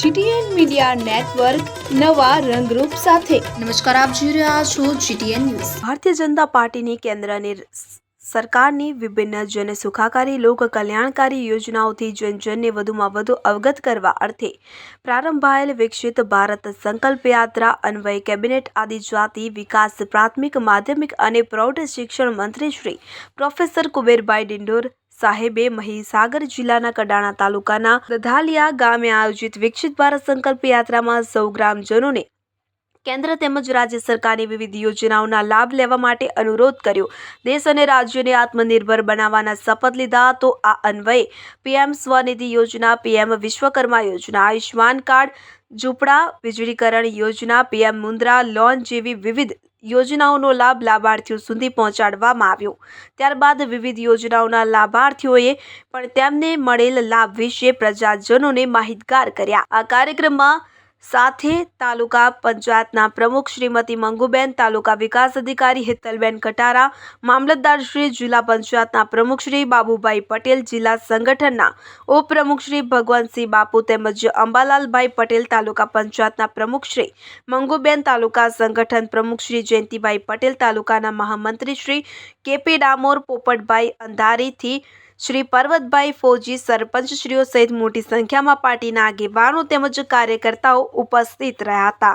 GTN media network નવા રંગરૂપ સાથે. નમસ્કાર આપ જોઈ રહ્યા છો જીટીએન ન્યૂઝ. ભારતીય જનતા પાર્ટીની કેન્દ્રની સરકારની વિભિન્ન જન સુખાકારી લોક કલ્યાણકારી યોજનાઓથી જનજનને વધુમાં વધુ અવગત કરવા અર્થે પ્રારંભાયેલ વિકસિત ભારત સંકલ્પ યાત્રા અન્વયે કેબિનેટ આદિજાતિ વિકાસ પ્રાથમિક માધ્યમિક અને પ્રૌઢ શિક્ષણ મંત્રી શ્રી પ્રોફેસર કુબેરભાઈ ડિંડોર સાહેબે મહીસાગર જિલ્લાના કડાણા તાલુકાના દધાલિયા ગામે આયોજિત વિકસિત ભારત સંકલ્પ યાત્રામાં સૌ ગ્રામજનોને કેન્દ્ર તેમજ રાજ્ય સરકારની વિવિધ યોજનાઓના લાભ લેવા માટે અનુરોધ કર્યો. દેશ અને રાજ્યોને આત્મનિર્ભર બનાવવાના શપથ લીધા તો આ અન્વયે પીએમ સ્વનિધિ યોજના, પીએમ વિશ્વકર્મા યોજના આયુષ્માન કાર્ડ, ઝૂંપડા વીજળીકરણ યોજના, પીએમ મુદ્રા લોન જેવી વિવિધ યોજનાઓનો લાભ લાભાર્થીઓ સુધી પહોંચાડવામાં આવ્યો. ત્યારબાદ વિવિધ યોજનાઓના લાભાર્થીઓએ પણ તેમને મળેલ લાભ વિશે પ્રજાજનોને માહિતગાર કર્યા. આ કાર્યક્રમમાં સાથે તાલુકા પંચાયતના પ્રમુખ શ્રીમતી મંગુબેન, તાલુકા વિકાસ અધિકારી હેતલબેન કટારા, મામલતદાર શ્રી જિલ્લા પંચાયતના પ્રમુખ શ્રી બાબુભાઈ પટેલ, જિલ્લા સંગઠનના ઉપપ્રમુખ શ્રી ભગવંતસિંહ બાપુ તેમજ અંબાલાલભાઈ પટેલ, તાલુકા પંચાયતના પ્રમુખ શ્રી મંગુબેન, તાલુકા સંગઠન પ્રમુખ શ્રી જયંતિભાઈ પટેલ, તાલુકાના મહામંત્રી શ્રી કેપી ડામોર, પોપટભાઈ અંધારીથી શ્રી પર્વતભાઈ ફૌજી સરપંચશ્રીઓ સહિત મોટી સંખ્યામાં પાર્ટીના આગેવાનો તેમજ કાર્યકર્તાઓ ઉપસ્થિત રહ્યા હતા.